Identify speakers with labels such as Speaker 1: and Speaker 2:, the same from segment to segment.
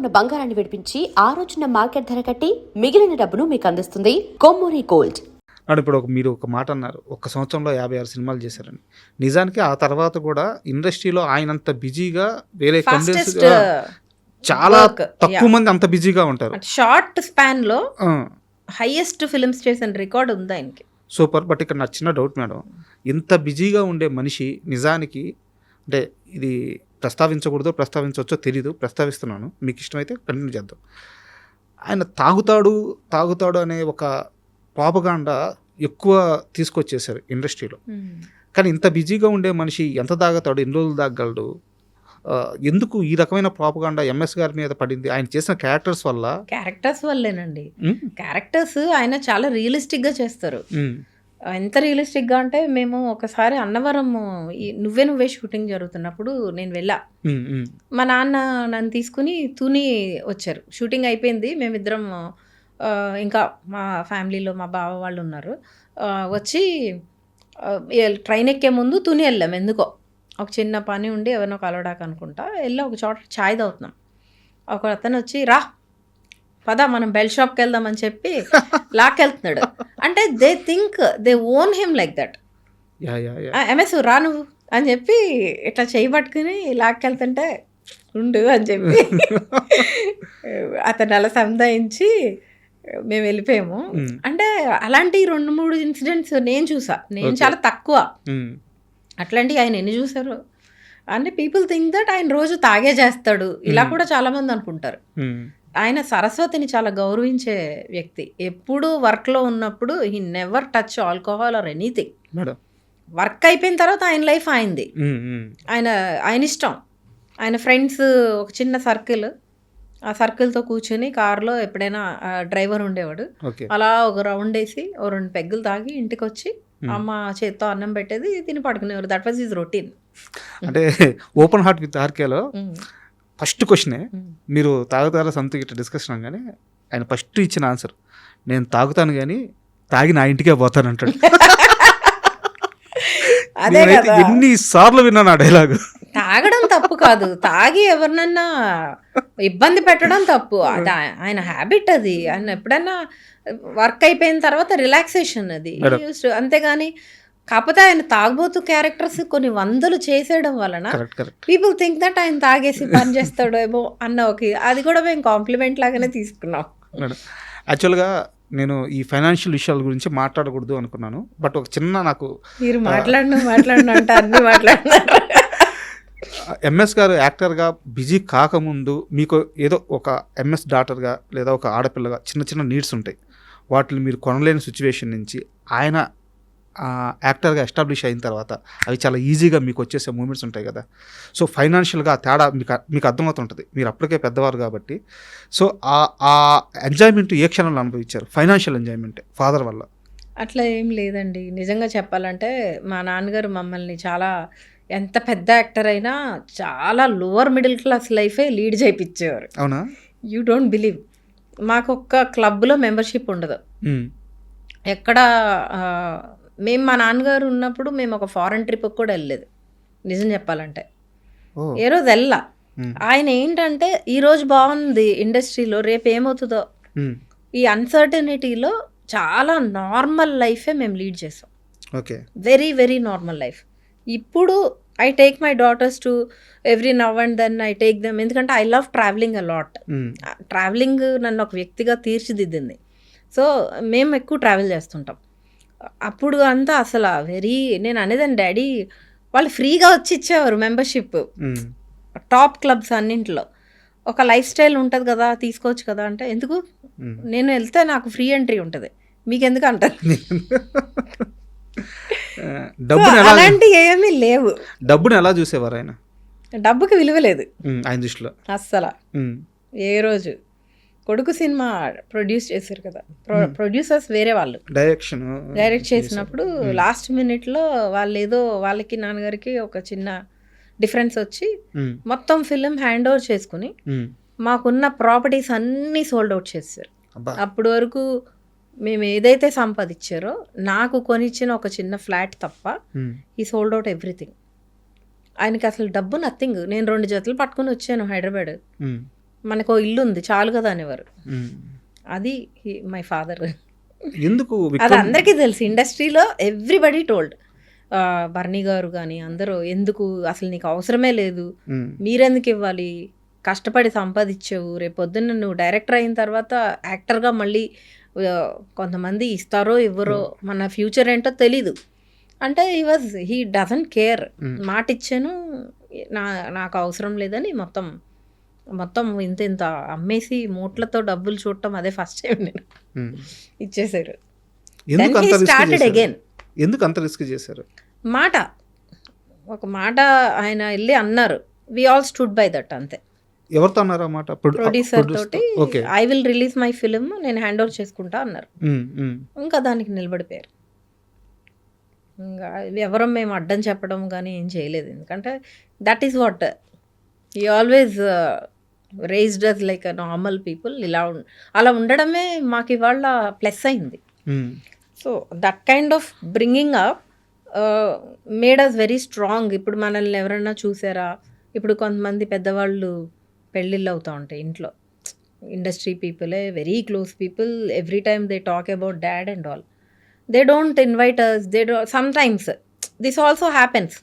Speaker 1: ఉన్న బంగారాన్ని విడిపించి ఆ రోజున మార్కెట్ ధర కట్టి మిగిలిన డబ్బును మీకు అందిస్తుంది కొమ్మూరి గోల్డ్.
Speaker 2: నాడు ఇప్పుడు ఒక మీరు ఒక మాట అన్నారు. ఒక సంవత్సరంలో యాభై ఆరు సినిమాలు చేశారని. నిజానికి ఆ తర్వాత కూడా ఇండస్ట్రీలో ఆయనంత బిజీగా వేరే కండెన్స్ చాలా తక్కువ. మంది అంత బిజీగా ఉంటారు.
Speaker 3: షార్ట్
Speaker 2: స్పాన్లో
Speaker 3: హైయెస్ట్ ఫిల్మ్స్ చేసిన రికార్డ్ ఉంది ఆయనకి.
Speaker 2: సూపర్ బట్ ఇక్కడ నా చిన్న డౌట్ మేడం. ఇంత బిజీగా ఉండే మనిషి నిజానికి అంటే ఇది ప్రస్తావించకూడదో ప్రస్తావించవచ్చో తెలీదు. ప్రస్తావిస్తున్నాను. మీకు ఇష్టమైతే కంటిన్యూ చేద్దాం. ఆయన తాగుతాడు తాగుతాడు అనే ఒక పాపగాండ ఎక్కువ తీసుకొచ్చేసారు ఇండస్ట్రీలో. కానీ ఇంత బిజీగా ఉండే మనిషి ఎంత తాగుతాడు ఎన్ని రోజులు తాగలడు ఎందుకు ఈ రకమైన పాపగాండ ఎంఎస్ గారి మీద పడింది? ఆయన చేసిన క్యారెక్టర్స్ వల్ల
Speaker 3: క్యారెక్టర్స్ వల్లేనండి.
Speaker 2: ఉమ్,
Speaker 3: క్యారెక్టర్స్ ఆయన చాలా రియలిస్టిక్గా చేస్తారు.
Speaker 2: ఉమ్,
Speaker 3: ఎంత రియలిస్టిక్గా అంటే మేము ఒకసారి అన్నవరం ఈ నువ్వే నువ్వే షూటింగ్ జరుగుతున్నప్పుడు నేను వెళ్ళా. మా నాన్న నన్ను తీసుకుని తుని వచ్చారు. షూటింగ్ అయిపోయింది. మేమిద్దరం ఇంకా మా ఫ్యామిలీలో మా బావ వాళ్ళు ఉన్నారు. వచ్చి ట్రైన్ ఎక్కే ముందు తుని వెళ్ళాం ఎందుకో. ఒక చిన్న పని ఉండి ఎవరినో కలవడానికి అనుకుంటా వెళ్ళి. ఒక చోట ఛాయ్ తాగుతున్నాం. ఒక అతను వచ్చి రా పద మనం బెల్ షాప్కి వెళ్దామని చెప్పి లాక్కెళ్తున్నాడు. అంటే they think they own him like that MS రా నువ్వు అని చెప్పి ఇట్లా చేయి పట్టుకుని లాక్కెళ్తుంటే ఉండు అని చెప్పి అతను అలా సంధాయించి మేము వెళ్ళిపోయాము.
Speaker 2: ఉమ్,
Speaker 3: అంటే అలాంటి రెండు మూడు ఇన్సిడెంట్స్ నేను చూసా. నేను. చాలా తక్కువ.
Speaker 2: ఉమ్,
Speaker 3: అట్లాంటివి ఆయన ఎన్ని చూసారు? అంటే పీపుల్ థింక్ దట్ ఆయన రోజు తాగే చేస్తాడు. ఇలా
Speaker 2: Hmm.
Speaker 3: కూడా చాలా మంది అనుకుంటారు. ఆయన సరస్వతిని చాలా గౌరవించే వ్యక్తి. ఎప్పుడు వర్క్లో ఉన్నప్పుడు he never touch alcohol or anything.
Speaker 2: Madam.
Speaker 3: Work అయిపోయిన తర్వాత ఆయన లైఫ్ ఆయనది
Speaker 2: ఉమ్,
Speaker 3: ఆయన ఆయన ఇష్టం. ఆయన ఫ్రెండ్స్ ఒక చిన్న సర్కిల్ ఆ సర్కిల్తో కూర్చొని కారులో ఎప్పుడైనా డ్రైవర్ ఉండేవాడు. అలా ఒక రౌండ్ వేసి ఓ రెండు పెగ్గులు తాగి ఇంటికి వచ్చి అమ్మ చేత్తో అన్నం పెట్టేది తిని పడుకునేవారు దట్ వాజ్ ఈజ్ రొటీన్
Speaker 2: అంటే ఓపెన్ హార్ట్ విత్ ఆర్కేలో ఫస్ట్ క్వశ్చనే మీరు తాగుతారా సంథింగ్ ఇట్లా డిస్కషన్ కానీ ఆయన ఫస్ట్ ఇచ్చిన ఆన్సర్ నేను తాగుతాను కానీ తాగి నా ఇంటికే పోతాను అంటాడు. నేనైతే ఎన్ని సార్లు విన్నాను ఆ డైలాగ్
Speaker 3: తాగడం తప్పు కాదు. తాగి ఎవరినన్నా ఇబ్బంది పెట్టడం తప్పు. అది ఆయన హ్యాబిట్ అది. ఆయన ఎప్పుడైనా వర్క్ అయిపోయిన తర్వాత రిలాక్సేషన్ అది. అంతేగాని కాకపోతే ఆయన తాగబోతు క్యారెక్టర్స్ కొన్ని వందలు చేసేయడం వలన పీపుల్ థింక్ దట్ ఆయన తాగేసి పని చేస్తాడేమో అన్న ఒక అది కూడా మేము కాంప్లిమెంట్ లాగానే తీసుకున్నాం.
Speaker 2: యాక్చువల్గా నేను ఈ ఫైనాన్షియల్ విషయాల గురించి మాట్లాడకూడదు అనుకున్నాను. బట్ ఒక చిన్న నాకు
Speaker 3: మీరు మాట్లాడిన మాట్లాడిన అంటే అన్ని మాట్లాడినారు
Speaker 2: ఎంఎస్ గారు యాక్టర్గా బిజీ కాకముందు మీకు ఏదో ఒక ఎంఎస్ డాటర్గా లేదా ఒక ఆడపిల్లగా చిన్న చిన్న నీడ్స్ ఉంటాయి. వాటిని మీరు కొనలేని సిచ్యువేషన్ నుంచి ఆయన యాక్టర్గా ఎస్టాబ్లిష్ అయిన తర్వాత అవి చాలా ఈజీగా మీకు వచ్చేసే మూమెంట్స్ ఉంటాయి కదా. సో ఫైనాన్షియల్గా తేడా మీకు మీకు అర్థమవుతుంటుంది మీరు అప్పటికే పెద్దవారు కాబట్టి. సో ఆ ఆ ఎంజాయ్మెంట్ ఏ క్షణంలో అనుభవించారు? ఫైనాన్షియల్ ఎంజాయ్మెంట్ ఫాదర్ వల్ల.
Speaker 3: అట్లా ఏం లేదండి. నిజంగా చెప్పాలంటే మా నాన్నగారు మమ్మల్ని చాలా ఎంత పెద్ద యాక్టర్ అయినా చాలా లోవర్ మిడిల్ క్లాస్ లైఫే లీడ్ చేయించేవారు
Speaker 2: అవునా?
Speaker 3: You don't believe. మాకు ఒక్క క్లబ్లో మెంబర్షిప్ ఉండదు. ఎక్కడ మేము మా నాన్నగారు ఉన్నప్పుడు మేము ఒక ఫారెన్ ట్రిప్కి కూడా వెళ్ళలేదు. నిజం చెప్పాలంటే. ఏ రోజు వెళ్ళా. ఆయన ఏంటంటే ఈ రోజు బాగుంది ఇండస్ట్రీలో రేపు ఏమవుతుందో. ఈ అన్సర్టనిటీలో చాలా నార్మల్ లైఫే మేము లీడ్ చేసాం.
Speaker 2: Okay.
Speaker 3: Very very normal life ఇప్పుడు I take my daughters to every now and then I take them ఎందుకంటే I love travelling a lot
Speaker 2: um,
Speaker 3: travelling నన్ను ఒక వ్యక్తిగా తీర్చిదిద్దింది. సో మేము ఎక్కువ ట్రావెల్ చేస్తుంటాం. అప్పుడు అంతా అసలు వెరీ నేను అనేదాన్ని డాడీ వాళ్ళు ఫ్రీగా వచ్చి ఇచ్చేవారు మెంబర్షిప్. టాప్ క్లబ్స్ అన్నింటిలో. ఒక లైఫ్ స్టైల్ ఉంటుంది కదా తీసుకోవచ్చు కదా అంటే ఎందుకు. నేను వెళ్తే నాకు ఫ్రీ ఎంట్రీ ఉంటుంది. మీకు ఎందుకు అంటారు?
Speaker 2: ఆ, డబ్బుని ఎలా
Speaker 3: అలాంటి ఏమీ లేవు.
Speaker 2: డబ్బుని ఎలా చూసేవారు ఆయన?
Speaker 3: డబ్బుకి విలువ లేదు.
Speaker 2: ఆయన దృష్టిలో.
Speaker 3: అస్సలు. ఏ రోజు. కొడుకు సినిమా ప్రొడ్యూస్ చేశారు కదా. ప్రొడ్యూసర్స్ వేరే వాళ్ళు.
Speaker 2: డైరెక్షన్.
Speaker 3: డైరెక్ట్ చేసినప్పుడు లాస్ట్ మినిట్లో వాళ్ళు ఏదో వాళ్ళకి నాన్నగారికి ఒక చిన్న డిఫరెన్స్ వచ్చి మొత్తం ఫిలిం హ్యాండ్ ఓవర్ చేసుకుని మాకున్న ప్రాపర్టీస్ అన్నీ సోల్డ్ అవుట్ చేశారు. అప్పటి వరకు మేము ఏదైతే సంపాదించారో నాకు కొనిచ్చిన ఒక చిన్న ఫ్లాట్ తప్ప ఈ సోల్డ్ అవుట్ ఎవ్రీథింగ్. ఆయనకి అసలు డబ్బు నథింగ్. నేను రెండు జతలు పట్టుకుని వచ్చాను హైదరాబాద్. మనకు ఇల్లు ఉంది చాలు కదా అనేవారు. అది మై ఫాదర్.
Speaker 2: ఎందుకు
Speaker 3: అది అందరికీ తెలుసు. ఇండస్ట్రీలో ఎవ్రీబడి టోల్డ్. బర్నీ గారు కానీ అందరూ ఎందుకు అసలు నీకు అవసరమే లేదు. మీరెందుకు ఇవ్వాలి? కష్టపడి సంపాదించావు. రేపు పొద్దున్న నువ్వు డైరెక్టర్ అయిన తర్వాత యాక్టర్గా మళ్ళీ కొంతమంది ఇస్తారో ఇవ్వరో మన ఫ్యూచర్ ఏంటో తెలీదు. అంటే he was he doesn't care. మాట ఇచ్చాను నా నాకు అవసరం లేదని మొత్తం మొత్తం ఇంత ఇంత అమ్మేసి మూట్లతో డబ్బులు చూడటం అదే ఫస్ట్ టైం నేను
Speaker 2: ఉమ్.
Speaker 3: ఇచ్చేసారు
Speaker 2: ఎందుకు అంత రిస్క్
Speaker 3: స్టార్టెడ్
Speaker 2: చేశారు?
Speaker 3: అగైన్
Speaker 2: ఎందుకు అంత రిస్క్ చేశారు?
Speaker 3: మాట. ఒక మాట ఆయన వెళ్ళి అన్నారు. We all stood by that అంతే.
Speaker 2: ఎవరితో అన్నారు అన్నమాట
Speaker 3: ప్రొడ్యూసర్ తోటి I will release my film నేను హ్యాండ్ ఓవర్ చేసుకుంటా అన్నారు.
Speaker 2: ఉమ్, ఉమ్,
Speaker 3: ఇంకా దానికి నిలబడిపోయారు. ఇంకా ఎవరో మేము అడ్డం చెప్పడం కానీ ఏం చేయలేదు. ఎందుకంటే that is what he always raised us like normal people ఇలా అలా ఉండడమే మాకు ఇవాళ ప్లస్ అయింది. So that kind of bringing up made us very strong ఇప్పుడు మనల్ని ఎవరైనా చూసారా? ఇప్పుడు కొంతమంది పెద్దవాళ్ళు పెళ్ళిళ్ళు అవుతూ ఉంటాయి ఇంట్లో. Industry పీపులే very close people every time they talk about dad and all they don't invite us they do sometimes this also happens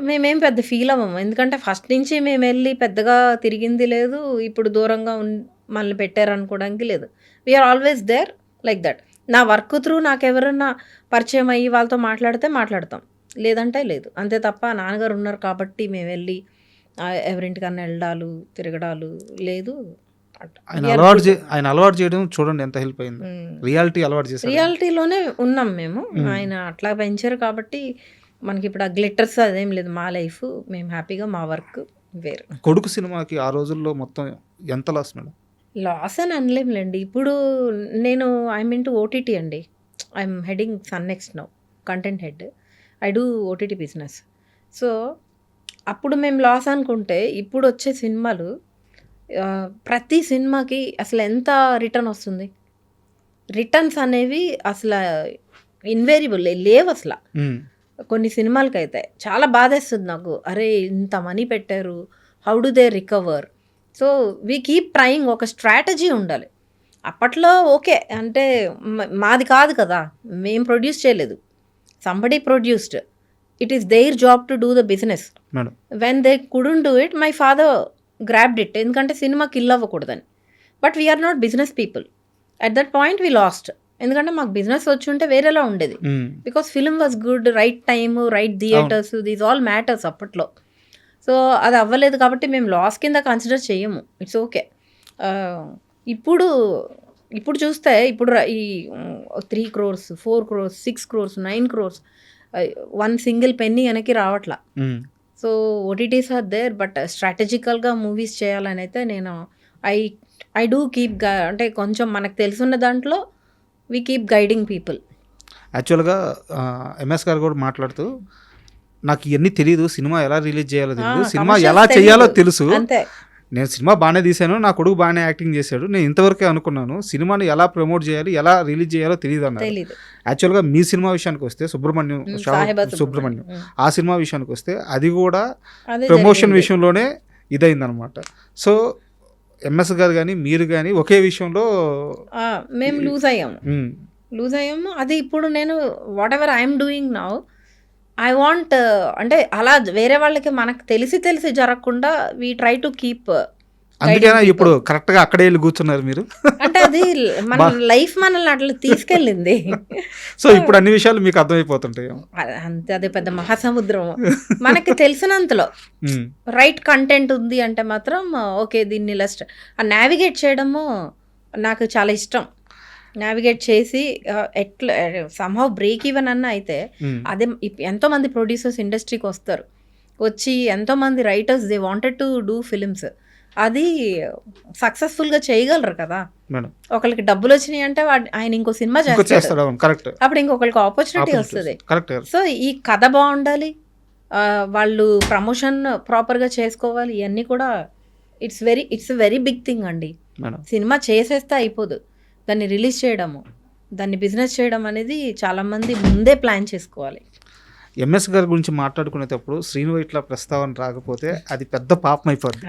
Speaker 3: మేమేం పెద్ద ఫీల్ అవ్వము. ఎందుకంటే ఫస్ట్ నుంచి మేము వెళ్ళి పెద్దగా తిరిగింది లేదు. ఇప్పుడు దూరంగా ఉన్ మనల్ని పెట్టారు అనుకోవడానికి లేదు we are always there like that నా వర్క్ త్రూ నాకు ఎవరన్నా పరిచయం అయ్యి వాళ్ళతో మాట్లాడితే మాట్లాడతాం. లేదంటే లేదు. అంతే తప్ప నాన్నగారు ఉన్నారు కాబట్టి మేము వెళ్ళి ఎవరింటికన్నా వెళ్ళడాలు తిరగడాలు లేదు.
Speaker 2: ఆయన అలవాటు ఆయన అలవాటు చేయడం చూడండి ఎంత హెల్ప్ అయింది. రియాలిటీ అలవాటు చేశారు.
Speaker 3: రియాలిటీలోనే ఉన్నాం మేము.
Speaker 2: మ్మ్.
Speaker 3: ఆయన అట్లా పెంచారు కాబట్టి మనకి ఇప్పుడు ఆ గ్లిటర్స్ అదేం లేదు మా లైఫ్ మేము హ్యాపీగా మా వర్క్ వేరు.
Speaker 2: కొడుకు సినిమాకి ఆ రోజుల్లో మొత్తం ఎంత లాస్ మేడం?
Speaker 3: లాస్ అని అనలేంలేండి ఇప్పుడు నేను ఐ మీన్ టు ఓటీటీ అండి. I'm heading Sun Next now content head I do OTT business so అప్పుడు మేము లాస్ అనుకుంటే ఇప్పుడు వచ్చే సినిమాలు ప్రతి సినిమాకి అసలు ఎంత రిటర్న్ వస్తుంది? రిటర్న్స్ అనేవి అసలు ఇన్వేరియబుల్ లేవు అసలు. కొన్ని సినిమాలకి అయితే చాలా బాధేస్తుంది నాకు. అరే ఇంత మనీ పెట్టారు. How do they recover so we keep trying ఒక స్ట్రాటజీ ఉండాలి. అప్పట్లో ఓకే. అంటే మాది కాదు కదా. మేము ప్రొడ్యూస్ చేయలేదు. Somebody produced it is their job to do the business when they couldn't do it my father grabbed it ఎందుకంటే cinema kill అవ్వకూడదని. But we are not business people at that point we lost ఎందుకంటే మాకు business వచ్చి ఉంటే వేరేలా ఉండేది. Because film was good right time right theatres these all matters అప్పట్లో. So అది అవ్వలేదు కాబట్టి మేము లాస్ కింద కన్సిడర్ చేయము. ఇట్స్ ఓకే ఇప్పుడు ఇప్పుడు చూస్తే ఇప్పుడు ఈ three crores four crores six crores nine crores one single penny వెనక్కి రావట్లా. So OTTs are there but స్ట్రాటజికల్గా movies చేయాలని అయితే నేను ఐ ఐ డూ కీప్ అంటే కొంచెం మనకు తెలుసున్న దాంట్లో వీ కీప్ గైడింగ్ పీపుల్
Speaker 2: యాక్చువల్గా ఎంఎస్ గారు కూడా మాట్లాడుతూ నాకు ఇవన్నీ తెలియదు సినిమా ఎలా రిలీజ్ చేయాలో తెలియదు సినిమా ఎలా. చేయాలో తెలుసు. నేను సినిమా బాగానే తీశాను నా కొడుకు బాగానే యాక్టింగ్ చేశాడు నేను ఇంతవరకే అనుకున్నాను సినిమాని ఎలా ప్రమోట్ చేయాలి ఎలా రిలీజ్ చేయాలో తెలియదు అన్నారు. యాక్చువల్గా మీ సినిమా విషయానికి వస్తే సుబ్రహ్మణ్యం సుబ్రహ్మణ్యం. ఆ సినిమా విషయానికి వస్తే అది కూడా ప్రమోషన్. విషయంలోనే ఇదైందనమాట సో ఎంఎస్ గారు కానీ మీరు కానీ ఒకే విషయంలో
Speaker 3: మేము లూజ్ అయ్యాము లూజ్ అయ్యాము. అది ఇప్పుడు నేను whatever I'm doing now I want అంటే అలా వేరే వాళ్ళకి మనకు తెలిసి తెలిసి జరగకుండా వీ ట్రై టు కీప్
Speaker 2: అందుకేనా ఇప్పుడు కరెక్ట్గా అక్కడే వెళ్ళి కూర్చున్నారు మీరు.
Speaker 3: అంటే అది మన లైఫ్ మనల్ని అట్లా తీసుకెళ్ళింది.
Speaker 2: సో ఇప్పుడు అన్ని విషయాలు మీకు అర్థమైపోతుంటాయి?
Speaker 3: అంతే అదే పెద్ద మహాసముద్రం మనకి తెలిసినంతలో. రైట్ కంటెంట్ ఉంది అంటే మాత్రం ఓకే దీన్ని ఇలా నావిగేట్ చేయడము నాకు చాలా ఇష్టం. నావిగేట్ చేసి ఎట్లా సంహౌ బ్రేక్ ఈవెన్ అన్న అయితే అదే ఇప్- ఎంతోమంది ప్రొడ్యూసర్స్ ఇండస్ట్రీకి వస్తారు. వచ్చి ఎంతోమంది writers they wanted to do films అది సక్సెస్ఫుల్గా చేయగలరు కదా. ఒకరికి డబ్బులు వచ్చినాయి అంటే ఆయన ఇంకో సినిమా
Speaker 2: చేస్తాడు.
Speaker 3: అప్పుడు ఇంకొకరికి ఆపర్చునిటీ వస్తుంది. సో ఈ కథ బాగుండాలి వాళ్ళు ప్రమోషన్ ప్రాపర్గా చేసుకోవాలి ఇవన్నీ కూడా it's very it's very big thing అండి. సినిమా చేసేస్తే అయిపోదు. దాన్ని రిలీజ్ చేయడము దాన్ని బిజినెస్ చేయడం అనేది చాలామంది ముందే ప్లాన్ చేసుకోవాలి.
Speaker 2: ఎంఎస్ గారి గురించి మాట్లాడుకునేటప్పుడు శ్రీను ఇట్లా ప్రస్తావన రాకపోతే అది పెద్ద పాపం అయిపోద్ది.